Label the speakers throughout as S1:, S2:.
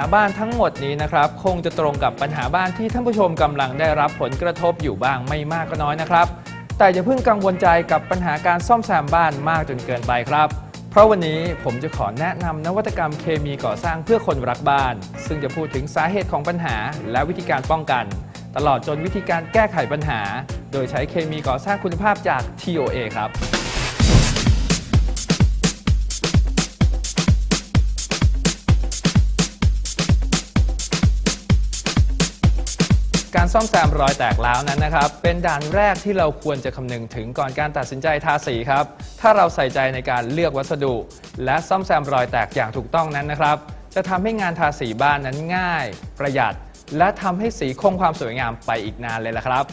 S1: าบ้านทั้งหมดนี้นะครับ คงจะตรงกับปัญหาบ้านที่ท่านผู้ชมกำลังได้รับผลกระทบอยู่บ้างไม่มากก็น้อยนะครับ แต่อย่าเพิ่งกังวลใจกับปัญหาการซ่อมแซมบ้านมากจนเกินไปครับ เพราะวันนี้ผมจะขอแนะนำนวัตกรรมเคมีก่อสร้างเพื่อคนรักบ้าน ซึ่งจะพูดถึงสาเหตุของปัญหา และวิธีการป้องกัน ตลอดจนวิธีการแก้ไขปัญหา โดยใช้เคมีก่อสร้างคุณภาพจาก TOA ครับ การซ่อมแซมรอยแตกร้าวนั้นนะครับ เป็นด่านแรกที่เราควรจะคำนึงถึงก่อนการตัดสินใจทาสีครับ ถ้าเราใส่ใจในการเลือกวัสดุ และซ่อมแซมรอยแตกอย่างถูกต้องนั้นนะครับ จะทำให้งานทาสีบ้านนั้นง่าย ประหยัด และทำให้สีคงความสวยงามไปอีกนานเลยละครับ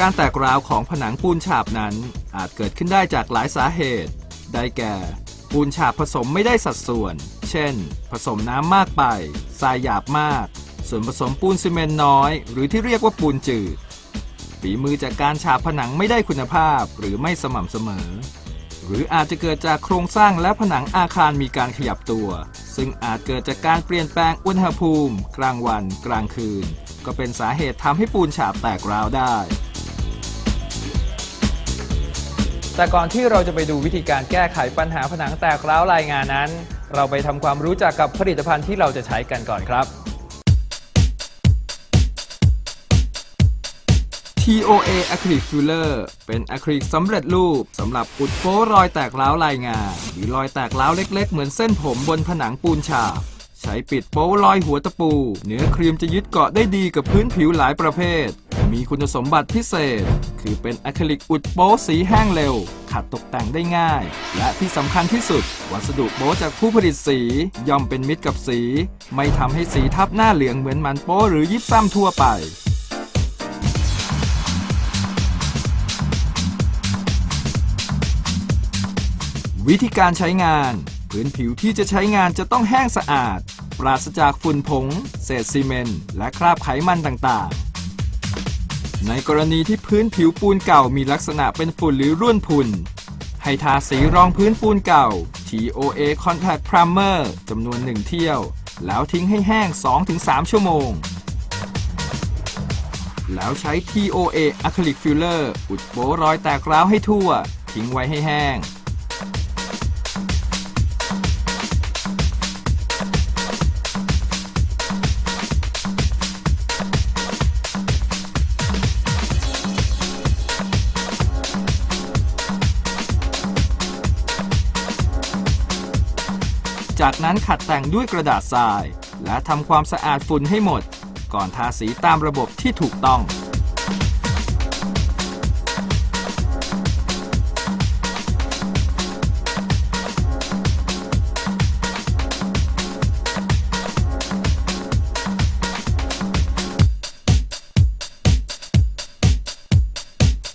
S2: การแตกร้าวของผนังปูนฉาบนั้น อาจเกิดขึ้นได้จากหลายสาเหตุ ได้แก่ ปูนฉาบผสมไม่ได้สัดส่วน เช่น ผสมน้ำมากไปทรายหยาบมาก ส่วนผสมปูนซีเมนต์น้อย หรือที่เรียกว่าปูนจืด ฝีมือจากการฉาบผนังไม่ได้คุณภาพหรือไม่สม่ำเสมอ หรืออาจจะเกิดจากโครงสร้างและผนังอาคารมีการขยับตัว ซึ่งอาจเกิดจากการเปลี่ยนแปลงอุณหภูมิ กลางวัน กลางคืน ก็เป็นสาเหตุทำให้ปูนฉาบแตกร้าวได้
S1: แต่ก่อนที่เราจะไปดูวิธีการแก้ไขปัญหาผนังแตกร้าวรายงานนั้น เราไปทำความรู้จักกับผลิตภัณฑ์ที่เราจะใช้กันก่อนครับ
S2: TOA Acrylic Filler เป็นอะคริลิกสำเร็จรูปสำหรับอุดโป้รอยแตกร้าวลายงาหรือรอยแตกร้าวเล็ก ๆ เหมือนเส้นผมบนผนังปูนฉาบ ใช้ปิดโป้รอยหัวตะปู เนื้อครีมจะยึดเกาะได้ดีกับพื้นผิวหลายประเภท มีคุณสมบัติพิเศษ คือเป็นอะคริลิกอุดโป้สีแห้งเร็ว ขัดตกแต่งได้ง่าย และที่สำคัญที่สุด วัสดุโป้จากผู้ผลิตสีย่อมเป็นมิตรกับสี ไม่ทำให้สีทับหน้าเหลืองเหมือนมันโป้หรือยิบซ้ำทั่วไป วิธีการใช้งาน พื้นผิวที่จะใช้งานจะต้องแห้งสะอาด ปราศจากฝุ่นผง เศษซีเมนต์และคราบไขมันต่างๆ ในกรณีที่พื้นผิวปูนเก่ามีลักษณะเป็นฝุ่นหรือร่วนพุนให้ทาสีรองพื้นปูนเก่า TOA Contact Primer จำนวน1เที่ยว แล้วทิ้งให้แห้ง 2-3 ชั่วโมง แล้วใช้ TOA Acrylic Filler อุดโป้รอยแตกร้าวให้ทั่ว ทิ้งไว้ให้แห้ง จากนั้นขัดแต่งด้วยกระดาษทราย และทำความสะอาดฝุ่นให้หมด ก่อนทาสีตามระบบที่ถูกต้อง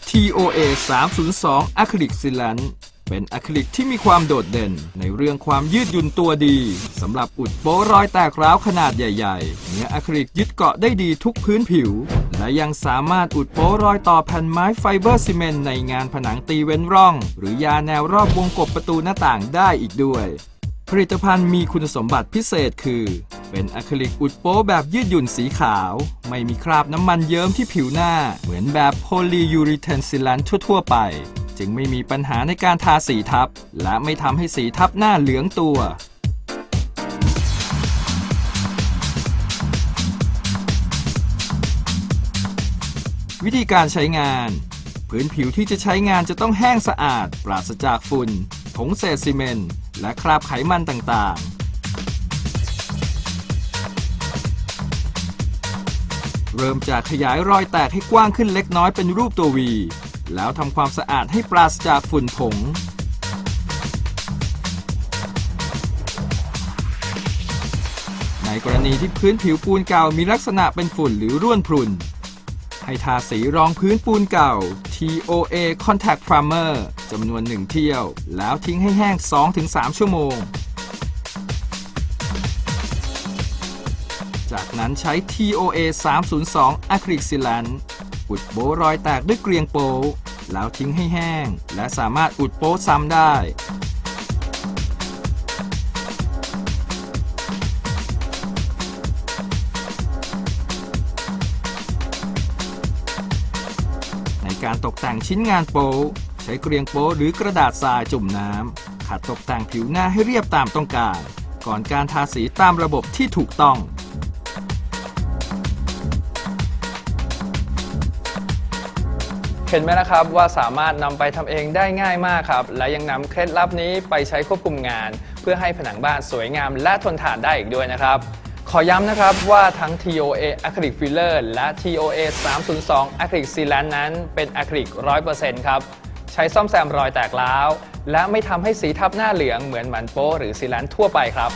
S2: TOA 302 Acrylic Sealant เป็นอะคริลิกที่มีความโดดเด่น ในเรื่องความยืดหยุ่นตัวดีสำหรับอุดโป้รอยแตกร้าวขนาดใหญ่ ๆ เนื้ออะคริลิกยึดเกาะได้ดีทุกพื้นผิว และยังสามารถอุดโป้รอยต่อแผ่นไม้ไฟเบอร์ซีเมนต์ในงานผนังตีเว้นร่อง หรือยาแนวรอบวงกบประตูหน้าต่างได้อีกด้วยผลิตภัณฑ์มีคุณสมบัติพิเศษคือ เป็นอะคริลิกอุดโป๊แบบยืดหยุ่นสีขาว ไม่มีคราบน้ำมันเยิ้มที่ผิวหน้า เหมือนแบบโพลียูริเทนซิลันทั่ว ๆ ไป จึงไม่มีปัญหาในการทาสีทับ และไม่ทำให้สีทับหน้าเหลืองตัววิธีการใช้งาน พื้นผิวที่จะใช้งานจะต้องแห้งสะอาด ปราศจากฝุ่น ผงเศษซีเมนต์และคราบไขมันต่างๆ เริ่มจากขยายรอยแตกให้กว้างขึ้นเล็กน้อยเป็นรูปตัววี แล้วทำความสะอาดให้ปราศจากฝุ่นผง ในกรณีที่พื้นผิวปูนเก่ามีลักษณะเป็นฝุ่นหรือร่วนพรุน ให้ทาสีรองพื้นปูนเก่า TOA Contact Primer จำนวน1เที่ยว แล้วทิ้งให้แห้ง 2-3 ชั่วโมง จากนั้นใช้ TOA 302 Acrylic Sealant อุดโบรอยแตกด้วยเกลียงโป้แล้วทิ้งให้แห้ง และสามารถอุดโป้ซ้ำได้ ในการตกแต่งชิ้นงานโป้ใช้เกลียงโป้หรือกระดาษทรายจุ่มน้ำขัดตกแต่งผิวหน้าให้เรียบตามต้องการ ก่อนการทาสีตามระบบที่ถูกต้อง
S1: เห็นไหมนะครับว่าสามารถนำไปทำเองได้ง่ายมากครับ และยังนำเคล็ดลับนี้ไปใช้ควบคุมงาน เพื่อให้ผนังบ้านสวยงามและทนทานได้อีกด้วยนะครับ ขอย้ำนะครับว่าทั้ง TOA Acrylic Filler และ TOA 302 Acrylic Sealant นั้นเป็นอะคริลิก100%ครับ ใช้ซ่อมแซมรอยแตกร้าว และไม่ทำให้สีทับหน้าเหลืองเหมือนหมันโป๊หรือซีแลนทั่วไปครับ